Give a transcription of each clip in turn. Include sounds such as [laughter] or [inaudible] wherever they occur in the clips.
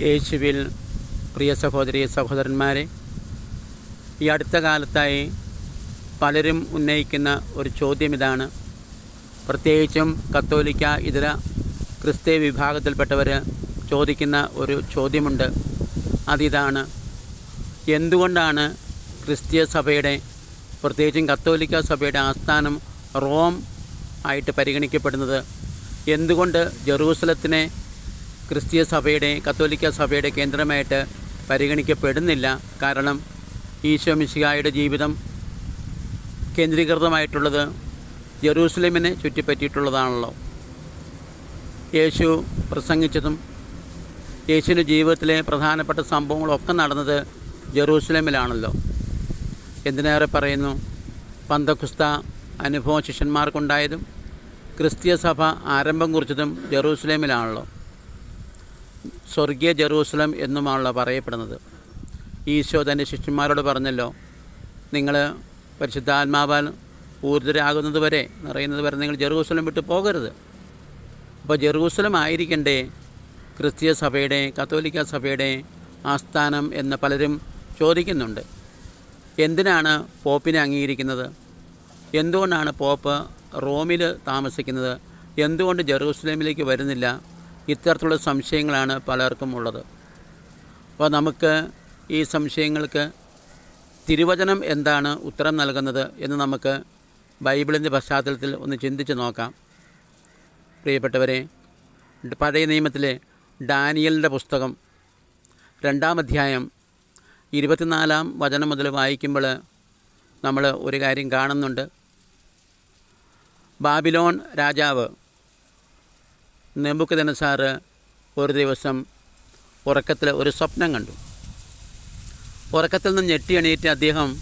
യേശുവിൽ പ്രിയ സഹോദരി സഹോദരന്മാരെ ഈ അടുത്ത കാലത്തായി പലരും ഉന്നയിക്കുന്ന ഒരു ചോദ്യം ഇതാണ്. പ്രത്യേകിച്ചും കത്തോലിക്ക ഇതര ക്രിസ്തീയ വിഭാഗത്തിൽപ്പെട്ടവർ ചോദിക്കുന്ന ഒരു ചോദ്യമുണ്ട്. അതിതാണ് എന്തുകൊണ്ടാണ് ക്രിസ്തീയ സഭയുടെ പ്രത്യേകിച്ചും കത്തോലിക്ക സഭയുടെ ആസ്ഥാനം റോം ആയിട്ട് പരിഗണിക്കപ്പെടുന്നത്? എന്തുകൊണ്ട് ജെറൂസലത്തിനെ ക്രിസ്തീയ സഭയുടെ കത്തോലിക്ക സഭയുടെ കേന്ദ്രമായിട്ട് പരിഗണിക്കപ്പെടുന്നില്ല. കാരണം ഈശോ മിശിഹായുടെ ജീവിതം കേന്ദ്രീകൃതമായിട്ടുള്ളത് ജെറൂസലേമിനെ ചുറ്റിപ്പറ്റിയിട്ടുള്ളതാണല്ലോ. യേശു പ്രസംഗിച്ചതും യേശുവിന്റെ ജീവിതത്തിലെ പ്രധാനപ്പെട്ട സംഭവങ്ങളൊക്കെ നടന്നത് ജെറൂസലേമിലാണല്ലോ എന്തിനേറെ പറയുന്നു? പന്തക്കുസ്ത അനുഭവം ശിഷ്യന്മാർക്കുണ്ടായതും ക്രിസ്തീയ സഭ ആരംഭം കുറിച്ചതും ജെറൂസലേമിലാണല്ലോ സ്വർഗീയ ജെറൂസലം എന്നുമാണല്ലോ പറയപ്പെടുന്നത്. ഈശോ തന്റെ ശിഷ്യന്മാരോട് പറഞ്ഞല്ലോ നിങ്ങൾ പരിശുദ്ധാത്മാവാൽ ഊർജരാകുന്നത് വരെ നിറയുന്നത് വരെ നിങ്ങൾ ജെറൂസലം വിട്ട് പോകരുത്. അപ്പോൾ ജെറൂസലം ആയിരിക്കണ്ടേ? ക്രിസ്തീയ സഭയുടെ കത്തോലിക്ക സഭയുടെ ആസ്ഥാനം എന്ന് പലരും ചോദിക്കുന്നുണ്ട്. എന്തിനാണ് പോപ്പിനെ അംഗീകരിക്കുന്നത്? എന്തുകൊണ്ടാണ് പോപ്പ് റോമിൽ താമസിക്കുന്നത്? എന്തുകൊണ്ട് ജെറൂസലേമിലേക്ക് വരുന്നില്ല? ഇത്തരത്തിലുള്ള സംശയങ്ങളാണ് പലർക്കും ഉള്ളത്. അപ്പോൾ നമുക്ക് ഈ സംശയങ്ങൾക്ക് തിരുവചനം എന്താണ് ഉത്തരം നൽകുന്നത് എന്ന് നമുക്ക് ബൈബിളിന്റെ പശ്ചാത്തലത്തിൽ ഒന്ന് ചിന്തിച്ച് നോക്കാം. പ്രിയപ്പെട്ടവരെ പഴയ നിയമത്തിലെ ഡാനിയലിന്റെ പുസ്തകം രണ്ടാം അധ്യായം ഇരുപത്തിനാലാം വചനം മുതൽ വായിക്കുമ്പോൾ നമ്മൾ ഒരു കാര്യം കാണുന്നുണ്ട്. ബാബിലോൺ രാജാവ് നെബുക്കദനസാറ് ഒരു ദിവസം ഉറക്കത്തിൽ ഒരു സ്വപ്നം കണ്ടു. ഉറക്കത്തിൽ നിന്ന് ഞെട്ടി എണീറ്റ് അദ്ദേഹം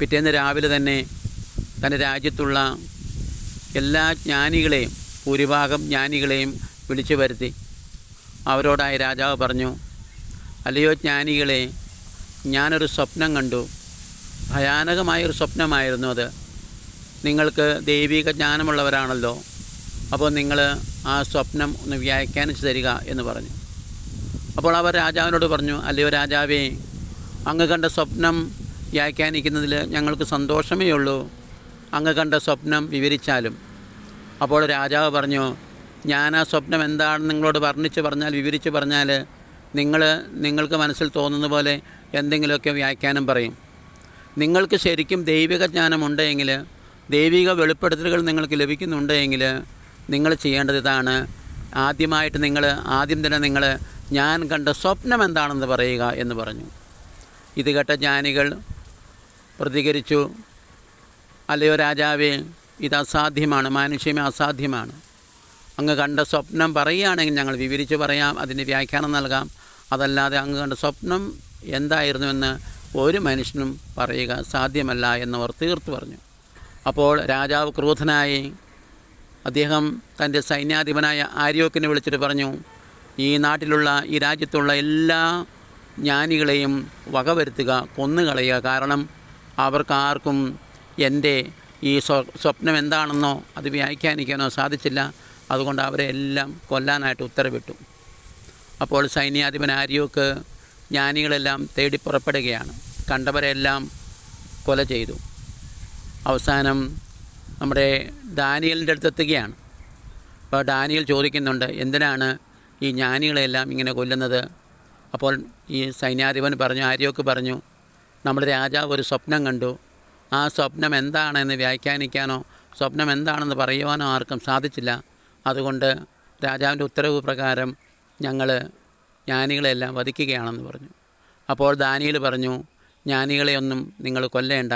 പിറ്റേന്ന് രാവിലെ തന്നെ തന്റെ രാജ്യത്തുള്ള എല്ലാ ജ്ഞാനികളെയും ഭൂരിഭാഗം ജ്ഞാനികളെയും വിളിച്ചു വരുത്തി. അവരോടായി രാജാവ് പറഞ്ഞു അല്ലയോ ജ്ഞാനികളെ ഞാനൊരു സ്വപ്നം കണ്ടു. ഭയാനകമായൊരു സ്വപ്നമായിരുന്നു അത്. നിങ്ങൾക്ക് ദൈവിക ജ്ഞാനമുള്ളവരാണല്ലോ. അപ്പോൾ നിങ്ങൾ ആ സ്വപ്നം ഒന്ന് വ്യാഖ്യാനിച്ച് തരിക എന്ന് പറഞ്ഞു. അപ്പോൾ അവർ രാജാവിനോട് പറഞ്ഞു അല്ലയോ രാജാവേ അങ്ങ് കണ്ട സ്വപ്നം വ്യാഖ്യാനിക്കുന്നതിൽ ഞങ്ങൾക്ക് സന്തോഷമേ ഉള്ളൂ. അങ്ങ് കണ്ട സ്വപ്നം വിവരിച്ചാലും. അപ്പോൾ രാജാവ് പറഞ്ഞു ഞാൻ ആ സ്വപ്നം എന്താണെന്ന് നിങ്ങളോട് വർണിച്ച് പറഞ്ഞാൽ വിവരിച്ച് പറഞ്ഞാൽ നിങ്ങൾ നിങ്ങൾക്ക് മനസ്സിൽ തോന്നുന്ന പോലെ എന്തെങ്കിലുമൊക്കെ വ്യാഖ്യാനം പറയും. നിങ്ങൾക്ക് ശരിക്കും ദൈവിക ജ്ഞാനമുണ്ടെങ്കിൽ ദൈവിക വെളിപ്പെടുത്തലുകൾ നിങ്ങൾക്ക് ലഭിക്കുന്നുണ്ടെങ്കിൽ നിങ്ങൾ ചെയ്യേണ്ടത് ഇതാണ്. ആദ്യമായിട്ട് നിങ്ങൾ ആദ്യം തന്നെ നിങ്ങൾ ഞാൻ കണ്ട സ്വപ്നം എന്താണെന്ന് പറയുക എന്ന് പറഞ്ഞു. ഇത് കേട്ട ജ്ഞാനികൾ പ്രതികരിച്ചു. അല്ലയോ രാജാവേ ഇത് അസാധ്യമാണ് മാനുഷ്യമേ അസാധ്യമാണ്. അങ്ങ് കണ്ട സ്വപ്നം പറയുകയാണെങ്കിൽ ഞങ്ങൾ വിവരിച്ച് പറയാം അതിന് വ്യാഖ്യാനം നൽകാം. അതല്ലാതെ അങ്ങ് കണ്ട സ്വപ്നം എന്തായിരുന്നുവെന്ന് ഒരു മനുഷ്യനും പറയുക സാധ്യമല്ല എന്നവർ തീർത്തു പറഞ്ഞു. അപ്പോൾ രാജാവ് ക്രൂധനായി അദ്ദേഹം തന്റെ സൈന്യാധിപനായ ആര്യോക്കിനെ വിളിച്ചിട്ട് പറഞ്ഞു ഈ നാട്ടിലുള്ള ഈ രാജ്യത്തുള്ള എല്ലാ ജ്ഞാനികളെയും വകവരുത്തുക കൊന്നുകളയുക. കാരണം അവർക്കാർക്കും എന്റെ ഈ സ്വ സ്വപ്നം എന്താണെന്നോ അത് വ്യാഖ്യാനിക്കാനോ സാധിച്ചില്ല. അതുകൊണ്ട് അവരെ എല്ലാം കൊല്ലാനായിട്ട് ഉത്തരവിട്ടു. അപ്പോൾ സൈന്യാധിപൻ ആര്യോക്ക് ജ്ഞാനികളെല്ലാം തേടി പുറപ്പെടുകയാണ്. കണ്ടവരെല്ലാം കൊല ചെയ്തു. അവസാനം നമ്മുടെ ഡാനിയലിന്റെ അടുത്തെത്തുകയാണ് അപ്പോൾ ഡാനിയൽ ചോദിക്കുന്നുണ്ട് എന്തിനാണ് ഈ ജ്ഞാനികളെല്ലാം ഇങ്ങനെ കൊല്ലുന്നത്? അപ്പോൾ ഈ സൈന്യാധിപൻ പറഞ്ഞു ആര്യോക്ക് പറഞ്ഞു നമ്മുടെ രാജാവ് ഒരു സ്വപ്നം കണ്ടു. ആ സ്വപ്നം എന്താണെന്ന് വ്യാഖ്യാനിക്കാനോ സ്വപ്നം എന്താണെന്ന് പറയുവാനോ ആർക്കും സാധിച്ചില്ല. അതുകൊണ്ട് രാജാവിന്റെ ഉത്തരവ് പ്രകാരം ഞങ്ങൾ ജ്ഞാനികളെല്ലാം വധിക്കുകയാണെന്ന് പറഞ്ഞു. അപ്പോൾ ദാനിയിൽ പറഞ്ഞു ജ്ഞാനികളെയൊന്നും നിങ്ങൾ കൊല്ലേണ്ട.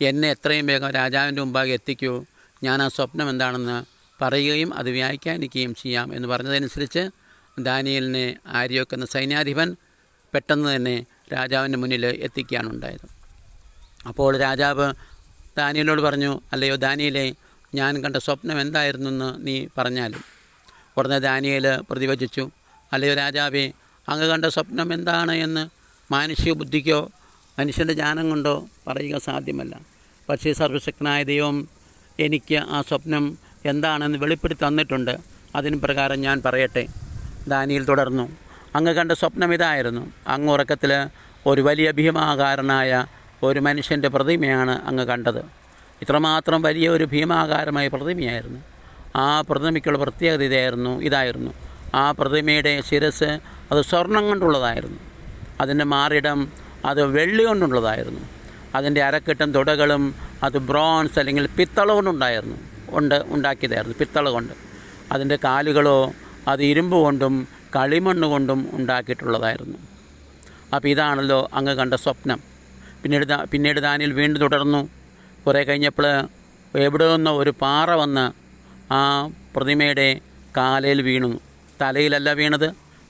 എന്നെ എത്രയും വേഗം രാജാവിന്റെ മുമ്പാകെ എത്തിക്കൂ. ഞാൻ ആ സ്വപ്നം എന്താണെന്ന് പറയുകയും അത് വ്യാഖ്യാനിക്കുകയും ചെയ്യാം എന്ന് പറഞ്ഞതനുസരിച്ച് ദാനിയലിനെ ആര്യോക്ക് എന്ന സൈന്യാധിപൻ പെട്ടെന്ന് തന്നെ രാജാവിന്റെ മുന്നിൽ എത്തിക്കുകയാണ് ഉണ്ടായത്. അപ്പോൾ രാജാവ് ദാനിയലോട് പറഞ്ഞു അല്ലയോ ദാനിയലെ ഞാൻ കണ്ട സ്വപ്നം എന്തായിരുന്നു എന്ന് നീ പറഞ്ഞാലും. ഉടനെ ദാനിയൽ പ്രതിവചിച്ചു അല്ലയോ രാജാവേ അങ്ങ് കണ്ട സ്വപ്നം എന്താണ് എന്ന് മാനുഷിക ബുദ്ധിക്കോ മനുഷ്യന്റെ ജ്ഞാനം കൊണ്ടോ പറയുക സാധ്യമല്ല. പക്ഷേ സർവശക്തനായ ദൈവം എനിക്ക് ആ സ്വപ്നം എന്താണെന്ന് വെളിപ്പെടുത്തി തന്നിട്ടുണ്ട്. അതിന് പ്രകാരം ഞാൻ പറയട്ടെ. ദാനിയിൽ തുടർന്നു. അങ്ങ് കണ്ട സ്വപ്നം ഇതായിരുന്നു. അങ്ങ് ഉറക്കത്തിൽ ഒരു വലിയ ഭീമാകാരനായ ഒരു മനുഷ്യന്റെ പ്രതിമയാണ് അങ്ങ് കണ്ടത്. ഇത്രമാത്രം വലിയ ഒരു ഭീമാകാരമായ പ്രതിമയായിരുന്നു. ആ പ്രതിമയ്ക്കുള്ള പ്രത്യേകത ഇതായിരുന്നു ഇതായിരുന്നു. ആ പ്രതിമയുടെ ശിരസ് അത് സ്വർണം കൊണ്ടുള്ളതായിരുന്നു. അതിന്റെ മാറിടം അത് വെള്ളി കൊണ്ടുള്ളതായിരുന്നു. അതിന്റെ അരക്കെട്ടും തുടകളും അത് ബ്രോൺസ് അല്ലെങ്കിൽ പിത്തള കൊണ്ടുണ്ടായിരുന്നു ഉണ്ട് ഉണ്ടാക്കിയതായിരുന്നു പിത്തള കൊണ്ട്. അതിന്റെ കാലുകളോ അത് ഇരുമ്പ് കൊണ്ടും കളിമണ്ണ് കൊണ്ടും ഉണ്ടാക്കിയിട്ടുള്ളതായിരുന്നു. അപ്പോൾ ഇതാണല്ലോ അങ്ങ് കണ്ട സ്വപ്നം. പിന്നീട് പിന്നീട് ദാനിയിൽ വീണ്ടും തുടർന്നു. കുറേ കഴിഞ്ഞപ്പോൾ എവിടെ നിന്നോ ഒരു പാറ വന്ന് ആ പ്രതിമയുടെ കാലയിൽ വീണു. തലയിലല്ല വീണത്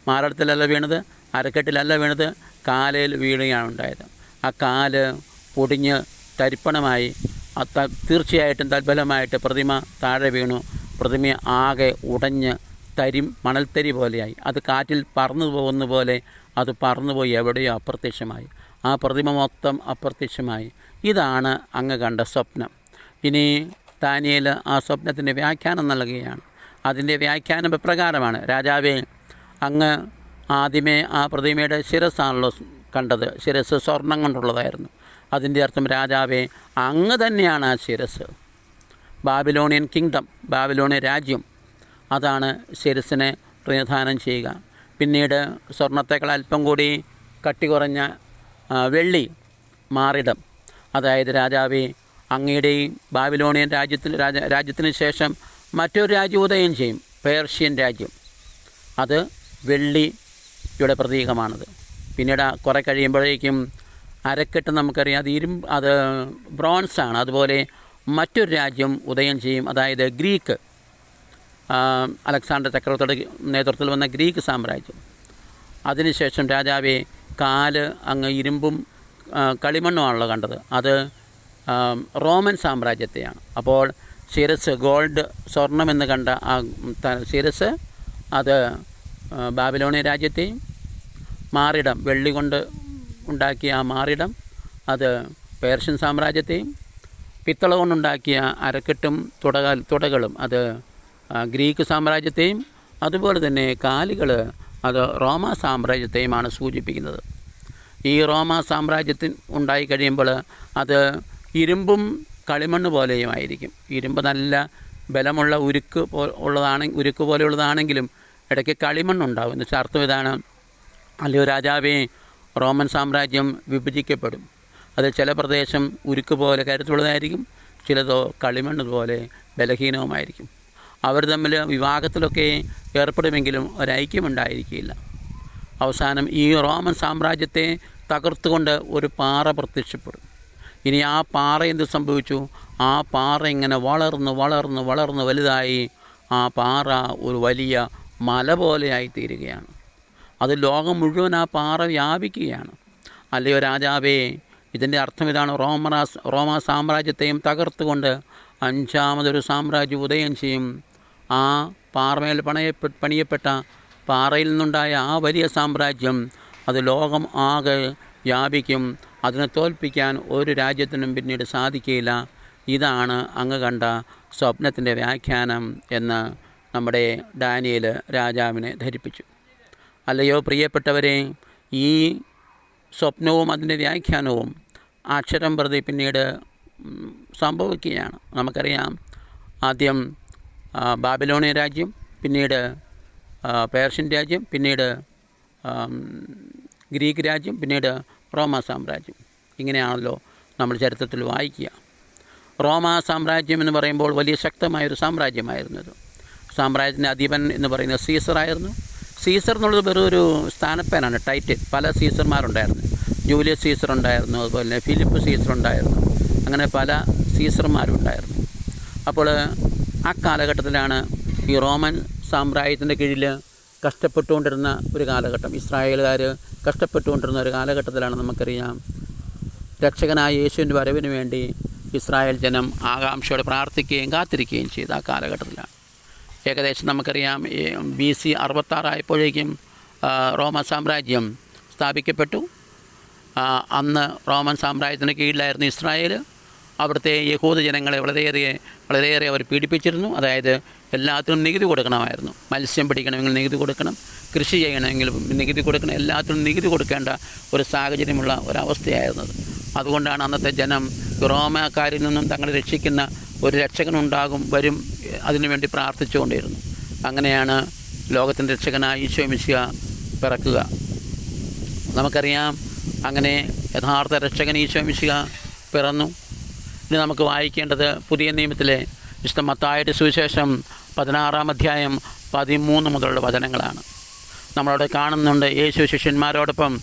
മാരടത്തിലല്ല വീണത് അരക്കെട്ടിലല്ല വീണത് കാലയിൽ വീണുകയാണ് ഉണ്ടായത്. ആ കാൽ പൊടിഞ്ഞ് തരിപ്പണമായി തീർച്ചയായിട്ടും തൽഫലമായിട്ട് പ്രതിമ താഴെ വീണു. പ്രതിമ ആകെ ഉടഞ്ഞ് തരി മണൽത്തരി പോലെയായി. അത് കാറ്റിൽ പറന്നു പോകുന്ന പോലെ അത് പറന്നുപോയി എവിടെയോ അപ്രത്യക്ഷമായി. ആ പ്രതിമ മൊത്തം അപ്രത്യക്ഷമായി. ഇതാണ് അങ്ങ് കണ്ട സ്വപ്നം. ഇനി ദാനിയേൽ ആ സ്വപ്നത്തിന്റെ വ്യാഖ്യാനം നൽകുകയാണ്. അതിന്റെ വ്യാഖ്യാനം പ്രകാരമാണ് രാജാവേ അങ്ങ് ആദ്യമേ ആ പ്രതിമയുടെ ശിരസ്സാണല്ലോ കണ്ടത്. ശിരസ് സ്വർണം കൊണ്ടുള്ളതായിരുന്നു. അതിന്റെ അർത്ഥം രാജാവേ അങ്ങ് തന്നെയാണ് ആ ശിരസ്. ബാബിലോണിയൻ കിങ്ഡം ബാബിലോണിയൻ രാജ്യം അതാണ് ശിരസിനെ പ്രതിനിധാനം ചെയ്യുക. പിന്നീട് സ്വർണത്തേക്കാൾ അല്പം കൂടി കട്ടി കുറഞ്ഞ വെള്ളി മാറിടം അതായത് രാജാവെ അങ്ങയുടെയും ബാബിലോണിയൻ രാജ്യത്തിന് രാജ രാജ്യത്തിന് ശേഷം മറ്റൊരു രാജ്യം ഉദയം ചെയ്യും പേർഷ്യൻ രാജ്യം. അത് വെള്ളിയുടെ പ്രതീകമാണത്. പിന്നീട് കുറേ കഴിയുമ്പോഴേക്കും അരക്കെട്ട് നമുക്കറിയാം. അത് ഇരുമ്പ് അത് ബ്രോൺസാണ് അതുപോലെ മറ്റൊരു രാജ്യം ഉദയം ചെയ്യും. അതായത് ഗ്രീക്ക്. അലക്സാണ്ടർ ചക്രവർത്തിയുടെ നേതൃത്വത്തിൽ വന്ന ഗ്രീക്ക് സാമ്രാജ്യം. അതിനുശേഷം രാജാവെ കാൽ അങ്ങ് ഇരുമ്പും കളിമണ്ണുമാണല്ലോ കണ്ടത്. അത് റോമൻ സാമ്രാജ്യത്തെയാണ്. അപ്പോൾ ശിരസ് ഗോൾഡ് സ്വർണമെന്ന് കണ്ട ആ ശിരസ് അത് ബാബിലോണിയ രാജ്യത്തെയും മാറിടം വെള്ളി കൊണ്ട് ഉണ്ടാക്കിയ ആ മാറിടം അത് പേർഷ്യൻ സാമ്രാജ്യത്തെയും പിത്തള കൊണ്ടുണ്ടാക്കിയ അരക്കെട്ടും തുടക തുടകളും അത് ഗ്രീക്ക് സാമ്രാജ്യത്തെയും അതുപോലെ തന്നെ കാലുകൾ അത് റോമ സാമ്രാജ്യത്തെയുമാണ് സൂചിപ്പിക്കുന്നത്. ഈ റോമ സാമ്രാജ്യത്തിൽ ഉണ്ടായി കഴിയുമ്പോൾ അത് ഇരുമ്പും കളിമണ്ണ് പോലെയുമായിരിക്കും ഇരുമ്പ് നല്ല ബലമുള്ള ഉരുക്ക് പോ ഉള്ളതാണ് ഉരുക്ക് പോലെയുള്ളതാണെങ്കിലും ഇടയ്ക്ക് കളിമണ്ണുണ്ടാവും. എന്ന് വെച്ചാൽ അർത്ഥം ഇതാണ് അല്ലയോ രാജാവേ റോമൻ സാമ്രാജ്യം വിഭജിക്കപ്പെടും. അത് ചില പ്രദേശം ഉരുക്ക് പോലെ കരുത്തുള്ളതായിരിക്കും ചിലതോ കളിമണ്ണ് പോലെ ബലഹീനവുമായിരിക്കും. അവർ തമ്മിൽ വിവാഹത്തിലൊക്കെ ഏർപ്പെടുമെങ്കിലും ഒരൈക്യമുണ്ടായിരിക്കില്ല. അവസാനം ഈ റോമൻ സാമ്രാജ്യത്തെ തകർത്തുകൊണ്ട് ഒരു പാറ പ്രത്യക്ഷപ്പെടും. ഇനി ആ പാറ എന്ത് സംഭവിച്ചു? ആ പാറ ഇങ്ങനെ വളർന്ന് വളർന്ന് വളർന്ന് വലുതായി ആ പാറ ഒരു വലിയ മല പോലെയായി തീരുകയാണ് അത് ലോകം മുഴുവൻ ആ പാറ വ്യാപിക്കുകയാണ്. അല്ലയോ രാജാവേ ഇതിന്റെ അർത്ഥം ഇതാണ് റോമറാ റോമ സാമ്രാജ്യത്തെയും തകർത്തുകൊണ്ട് അഞ്ചാമതൊരു സാമ്രാജ്യം ഉദയം ചെയ്യും. ആ പാറമേൽ പണയപ്പെ പണിയപ്പെട്ട പാറയിൽ നിന്നുണ്ടായ ആ വലിയ സാമ്രാജ്യം അത് ലോകം ആകെ വ്യാപിക്കും. അതിനെ തോൽപ്പിക്കാൻ ഒരു രാജ്യത്തിനും പിന്നീട് സാധിക്കുകയില്ല. ഇതാണ് അങ്ങ് കണ്ട സ്വപ്നത്തിന്റെ വ്യാഖ്യാനം എന്ന് നമ്മുടെ ഡാനിയൽ രാജാവിനെ ധരിപ്പിച്ചു. അല്ലയോ പ്രിയപ്പെട്ടവരെ ഈ സ്വപ്നവും അതിന്റെ വ്യാഖ്യാനവും അക്ഷരം പ്രതി പിന്നീട് സംഭവിക്കുകയാണ്. നമുക്കറിയാം ആദ്യം ബാബിലോണിയ രാജ്യം പിന്നീട് പേർഷ്യൻ രാജ്യം പിന്നീട് ഗ്രീക്ക് രാജ്യം പിന്നീട് റോമ സാമ്രാജ്യം. ഇങ്ങനെയാണല്ലോ നമ്മൾ ചരിത്രത്തിൽ വായിക്കുക. റോമ സാമ്രാജ്യം എന്ന് പറയുമ്പോൾ വലിയ ശക്തമായൊരു സാമ്രാജ്യമായിരുന്നു ഇത് സാമ്രാജ്യത്തിന്റെ അധിപൻ എന്ന് പറയുന്നത് സീസറായിരുന്നു. സീസർ എന്നുള്ളത് വെറും ഒരു സ്ഥാനപ്പേനാണ് ടൈറ്റിൽ പല സീസർമാരുണ്ടായിരുന്നു. ജൂലിയസ് സീസർ ഉണ്ടായിരുന്നു അതുപോലെ ഫിലിപ്പ് സീസർ ഉണ്ടായിരുന്നു അങ്ങനെ പല സീസർമാരുണ്ടായിരുന്നു. അപ്പോൾ ആ കാലഘട്ടത്തിലാണ് ഈ റോമൻ സാമ്രാജ്യത്തിന്റെ കീഴിൽ കഷ്ടപ്പെട്ടുകൊണ്ടിരുന്ന ഒരു കാലഘട്ടം. ഇസ്രായേലുകാർ കഷ്ടപ്പെട്ടുകൊണ്ടിരുന്ന ഒരു കാലഘട്ടത്തിലാണ് നമുക്കറിയാം രക്ഷകനായ യേശുവിന്റെ വരവിന് വേണ്ടി ഇസ്രായേൽ ജനം ആകാംക്ഷയോടെ പ്രാർത്ഥിക്കുകയും കാത്തിരിക്കുകയും ചെയ്ത ആ കാലഘട്ടത്തിലാണ്. ഏകദേശം നമുക്കറിയാം ബി സി അറുപത്താറായപ്പോഴേക്കും റോമ സാമ്രാജ്യം സ്ഥാപിക്കപ്പെട്ടു. അന്ന് റോമൻ സാമ്രാജ്യത്തിന് കീഴിലായിരുന്നു ഇസ്രായേൽ അവിടുത്തെ യഹൂദ ജനങ്ങളെ വളരെയേറെ വളരെയേറെ അവർ പീഡിപ്പിച്ചിരുന്നു. അതായത് എല്ലാത്തിനും നികുതി കൊടുക്കണമായിരുന്നു. മത്സ്യം പിടിക്കണമെങ്കിൽ നികുതി കൊടുക്കണം കൃഷി ചെയ്യണമെങ്കിൽ നികുതി കൊടുക്കണം എല്ലാത്തിനും നികുതി കൊടുക്കേണ്ട ഒരു സാഹചര്യമുള്ള ഒരവസ്ഥയായിരുന്നത്. അതുകൊണ്ടാണ് അന്നത്തെ ജനം റോമാക്കാരിൽ നിന്നും തങ്ങളെ രക്ഷിക്കുന്ന ഒരു രക്ഷകനുണ്ടാകും വരും അതിനുവേണ്ടി പ്രാർത്ഥിച്ചുകൊണ്ടിരുന്നു. അങ്ങനെയാണ് ലോകത്തിന്റെ രക്ഷകനായ ഈശോ മിശിഹ പിറക്കുക. നമുക്കറിയാം അങ്ങനെ യഥാർത്ഥ രക്ഷകൻ ഈശോ മിശിക പിറന്നു. ഇനി നമുക്ക് വായിക്കേണ്ടത് പുതിയ നിയമത്തിലെ വിശുദ്ധ മത്തായുടെ സുവിശേഷം പതിനാറാം അധ്യായം പതിമൂന്ന് മുതലുള്ള വചനങ്ങളാണ്. നമ്മളവിടെ കാണുന്നുണ്ട് യേശു ശിഷ്യന്മാരോടൊപ്പം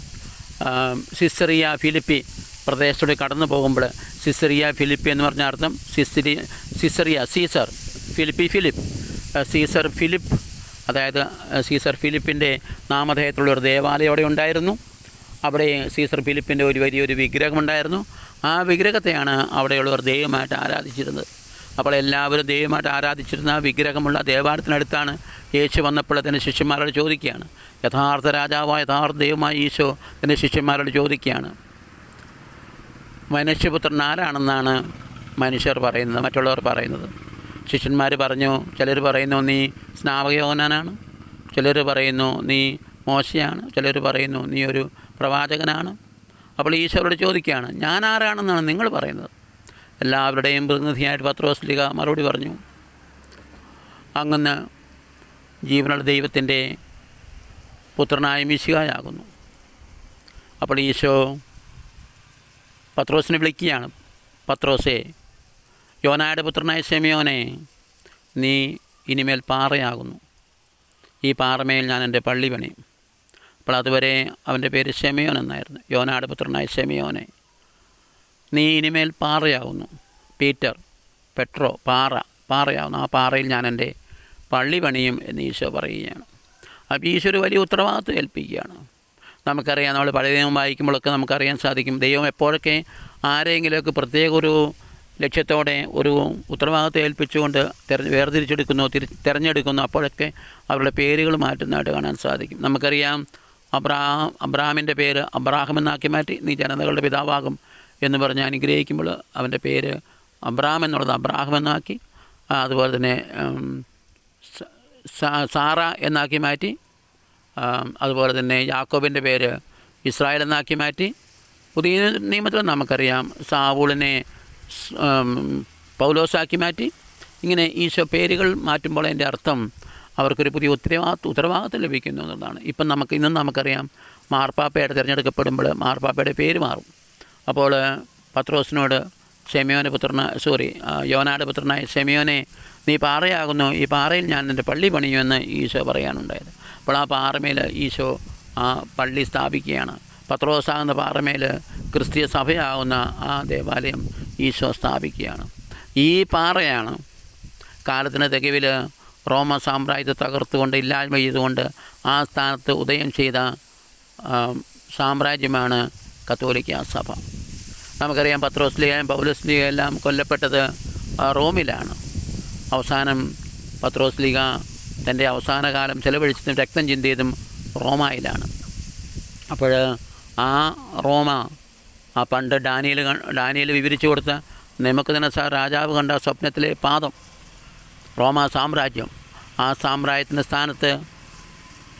സിസറിയ ഫിലിപ്പി പ്രദേശത്തൂടെ കടന്നു പോകുമ്പോൾ സിസറിയ ഫിലിപ്പി എന്ന് പറഞ്ഞ അർത്ഥം സിസറി Caesarea Caesar Philippi Philip. Caesar Philip അതായത് സീസർ ഫിലിപ്പിന്റെ നാമധേയത്തിലുള്ള ഒരു ദേവാലയം അവിടെ ഉണ്ടായിരുന്നു. അവിടെ സീസർ ഫിലിപ്പിന്റെ ഒരു വലിയൊരു വിഗ്രഹമുണ്ടായിരുന്നു. ആ വിഗ്രഹത്തെയാണ് അവിടെയുള്ളവർ ദൈവമായിട്ട് ആരാധിച്ചിരുന്നത്. അപ്പോൾ എല്ലാവരും ദൈവമായിട്ട് ആരാധിച്ചിരുന്ന വിഗ്രഹമുള്ള ദേവാലയത്തിനടുത്താണ് യേശു വന്നപ്പോൾ തന്റെ ശിഷ്യന്മാരോട് ചോദിക്കുകയാണ്. യഥാർത്ഥ രാജാവായ യഥാർത്ഥ ദൈവമായ ഈശോ തന്റെ ശിഷ്യന്മാരോട് ചോദിക്കുകയാണ്. മനുഷ്യപുത്രൻ ആരാണെന്നാണ് മനുഷ്യർ പറയുന്നത് മറ്റുള്ളവർ പറയുന്നത്? ശിഷ്യന്മാർ പറഞ്ഞു ചിലർ പറയുന്നു നീ സ്നാപകയോനാണ് ചിലർ പറയുന്നു നീ മോശയാണ്. ചിലർ പറയുന്നു നീ ഒരു പ്രവാചകനാണ്. അപ്പോൾ ഈശോയോട് ചോദിക്കുകയാണ് ഞാൻ ആരാണെന്നാണ് നിങ്ങൾ പറയുന്നത്? എല്ലാവരുടെയും പ്രതിനിധിയായിട്ട് പത്രോസ്ലിക മറുപടി പറഞ്ഞു അങ്ങന്ന് ജീവനുള്ള ദൈവത്തിന്റെ പുത്രനായ മിശികായാകുന്നു അപ്പോൾ ഈശോ പത്രോസിനെ വിളിക്കുകയാണ്. പത്രോസേ യോനായുടെ പുത്രനായ ഷെമിയോനെ നീ ഇനിമേൽ പാറയാകുന്നു. ഈ പാറമേൽ ഞാൻ എന്റെ പള്ളി പണിയും. അപ്പോൾ അതുവരെ അവന്റെ പേര് ഷെമിയോൻ എന്നായിരുന്നു. യോനായുടെ പുത്രനായ ഷെമിയോനെ നീ ഇനിമേൽ പാറയാകുന്നു. പീറ്റർ പെട്രോ പാറ പാറയാവുന്നു ആ പാറയിൽ ഞാൻ എന്റെ പള്ളി പണിയും എന്ന് ഈശോ പറയുകയാണ്. അപ്പോൾ ഈശോ ഒരു വലിയ ഉത്തരവാദിത്വം ഏൽപ്പിക്കുകയാണ്. നമുക്കറിയാം നമ്മൾ പഴയ നിയമം വായിക്കുമ്പോഴൊക്കെ നമുക്കറിയാൻ സാധിക്കും. ദൈവം എപ്പോഴൊക്കെ ആരെങ്കിലുമൊക്കെ പ്രത്യേക ഒരു ലക്ഷ്യത്തോടെ ഒരു ഉത്തരവാദിത്വം ഏൽപ്പിച്ചുകൊണ്ട് തെരഞ്ഞ് വേർതിരിച്ചെടുക്കുന്നു തിരി തിരഞ്ഞെടുക്കുന്നു അപ്പോഴൊക്കെ അവരുടെ പേരുകൾ മാറ്റുന്നതായിട്ട് കാണാൻ സാധിക്കും. നമുക്കറിയാം അബ്രാഹാം അബ്രാഹാമിന്റെ പേര് അബ്രാഹം എന്നാക്കി മാറ്റി നീ ജനതകളുടെ പിതാവാകും എന്ന് പറഞ്ഞ് അനുഗ്രഹിക്കുമ്പോൾ അവന്റെ പേര് അബ്രാം എന്നുള്ളത് അബ്രാഹം എന്നാക്കി അതുപോലെ തന്നെ സാറ എന്നാക്കി മാറ്റി അതുപോലെ തന്നെ യാക്കോബിന്റെ പേര് ഇസ്രായേൽ എന്നാക്കി മാറ്റി. പുതിയ നിയമത്തിൽ നമുക്കറിയാം സാവൂളിനെ പൗലോസാക്കി മാറ്റി. ഇങ്ങനെ ഈശോ പേരുകൾ മാറ്റുമ്പോൾ അതിന്റെ അർത്ഥം അവർക്കൊരു പുതിയ ഉത്തരവാദിത്വ ഉത്തരവാദിത്വം ലഭിക്കുന്നു എന്നുള്ളതാണ്. ഇപ്പം നമുക്ക് ഇന്നും നമുക്കറിയാം മാർപ്പാപ്പയുടെ തിരഞ്ഞെടുക്കപ്പെടുമ്പോൾ മാർപ്പാപ്പയുടെ പേര് മാറും. അപ്പോൾ പത്രോസിനോട് ഷെമിയോന്റെ പുത്രന സോറി യോനാട് പുത്രനായ ഷെമിയോനെ നീ പാറയാകുന്നു ഈ പാറയിൽ ഞാൻ എന്റെ പള്ളി പണിയുമെന്ന് ഈശോ പറയാനുണ്ടായത്. അപ്പോൾ ആ പാറമേൽ ഈശോ ആ പള്ളി സ്ഥാപിക്കുകയാണ്. പത്രോസാകുന്ന പാറമേൽ ക്രിസ്തീയ സഭയാകുന്ന ആ ദേവാലയം ഈശോ സ്ഥാപിക്കുകയാണ്. ഈ പാറയാണ് കാലത്തിന് തികവിൽ റോമ സാമ്രാജ്യത്തെ തകർത്തുകൊണ്ട് ഇല്ലായ്മ ചെയ്തുകൊണ്ട് ആ സ്ഥാനത്ത് ഉദയം ചെയ്ത സാമ്രാജ്യമാണ് കത്തോലിക്ക സഭ. നമുക്കറിയാം പത്രോസ്ലിയും പൗലസ്ലിയ എല്ലാം കൊല്ലപ്പെട്ടത് റോമിലാണ്. അവസാനം പത്രോസ്ലിക തന്റെ അവസാന കാലം ചെലവഴിച്ചതും രക്തം ചിന്തിയതും റോമായിലാണ്. അപ്പോൾ ആ റോമ ആ പണ്ട് ഡാനിയൽ ഡാനിയൽ വിവരിച്ചു കൊടുത്ത നെമുക്കദിനസ രാജാവ് കണ്ട സ്വപ്നത്തിലെ പാദം റോമ സാമ്രാജ്യം. ആ സാമ്രാജ്യത്തിന്റെ സ്ഥാനത്ത്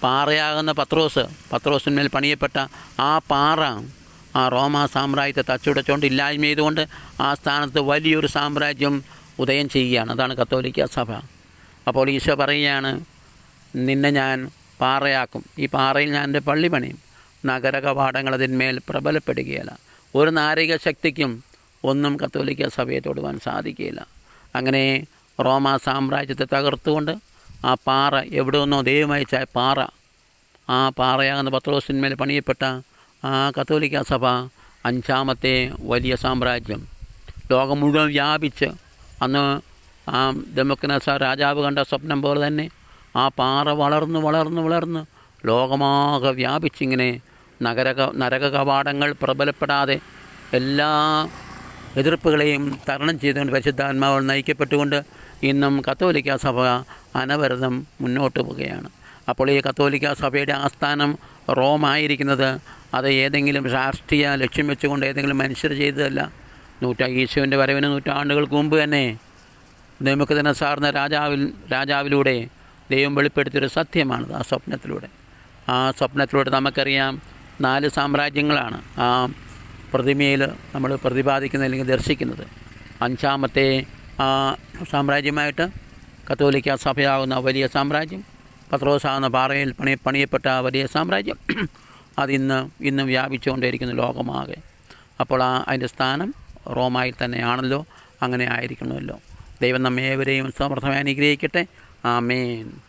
പാറയാകുന്ന പത്രോസ് പത്രോസിന്മേൽ പണിയപ്പെട്ട ആ പാറ ആ റോമ സാമ്രാജ്യത്തെ തച്ചുടച്ചുകൊണ്ട് ഇല്ലായ്മ ചെയ്തുകൊണ്ട് ആ സ്ഥാനത്ത് വലിയൊരു സാമ്രാജ്യം ഉദയം ചെയ്യുകയാണ്. അതാണ് കത്തോലിക്ക സഭ. അപ്പോൾ ഈശോ പറയുകയാണ് നിന്നെ ഞാൻ പാറയാക്കും. ഈ പാറയിൽ ഞാൻ എന്റെ പള്ളി പണിയും. നഗര കവാടങ്ങൾ അതിന്മേൽ പ്രബലപ്പെടുകയില്ല. ഒരു നാരിക ശക്തിക്കും ഒന്നും കത്തോലിക്ക സഭയെ തൊടുവാൻ സാധിക്കുകയില്ല. അങ്ങനെ റോമ സാമ്രാജ്യത്തെ തകർത്തുകൊണ്ട് ആ പാറ എവിടെ നിന്നോ ദൈവമയച്ച പാറ. ആ പാറയാകുന്ന പത്രോസിന്മേൽ പണിയപ്പെട്ട ആ കത്തോലിക്ക സഭ അഞ്ചാമത്തെ വലിയ സാമ്രാജ്യം. ലോകം മുഴുവൻ വ്യാപിച്ച് അന്ന് ആ ദമക്കനസ രാജാവ് കണ്ട സ്വപ്നം പോലെ തന്നെ ആ പാറ വളർന്ന് വളർന്ന് വളർന്ന് ലോകമാകെ വ്യാപിച്ചിങ്ങനെ നഗരക നരക കവാടങ്ങൾ പ്രബലപ്പെടാതെ എല്ലാ എതിർപ്പുകളെയും തരണം ചെയ്തുകൊണ്ട് പരിശുദ്ധാത്മാവ് നയിക്കപ്പെട്ടുകൊണ്ട് ഇന്നും കത്തോലിക്ക സഭ അനവരതം മുന്നോട്ട് പോവുകയാണ്. അപ്പോൾ ഈ കത്തോലിക്ക സഭയുടെ ആസ്ഥാനം റോമായിരിക്കുന്നത് അത് ഏതെങ്കിലും രാഷ്ട്രീയ ലക്ഷ്യം വെച്ചുകൊണ്ട് ഏതെങ്കിലും മനുഷ്യർ ചെയ്തതല്ല. നൂറ്റാ ഈശോന്റെ വരവിന് നൂറ്റാണ്ടുകൾക്ക് മുമ്പ് തന്നെ നമുക്ക് സാറിന് രാജാവിൽ രാജാവിലൂടെ ദൈവം വെളിപ്പെടുത്തിയൊരു സത്യമാണത് ആ സ്വപ്നത്തിലൂടെ. ആ സ്വപ്നത്തിലൂടെ നമുക്കറിയാം നാല് സാമ്രാജ്യങ്ങളാണ് ആ പ്രതിമയിൽ നമ്മൾ പ്രതിപാദിക്കുന്നത് അല്ലെങ്കിൽ ദർശിക്കുന്നത്. അഞ്ചാമത്തെ ആ സാമ്രാജ്യമായിട്ട് കത്തോലിക്ക സഭയാകുന്ന വലിയ സാമ്രാജ്യം പത്രോസാകുന്ന പാറയിൽ പണി പണിയപ്പെട്ട വലിയ സാമ്രാജ്യം [clears throat] അതിന്ന് ഇന്നും വ്യാപിച്ചുകൊണ്ടിരിക്കുന്ന ലോകമാകെ. അപ്പോൾ ആ അതിന്റെ സ്ഥാനം റോമായിൽ തന്നെയാണല്ലോ അങ്ങനെ ആയിരിക്കണമല്ലോ ദൈവം നമ്മേവരെയും സമർത്ഥമായി അനുഗ്രഹിക്കട്ടെ. ആമേൻ.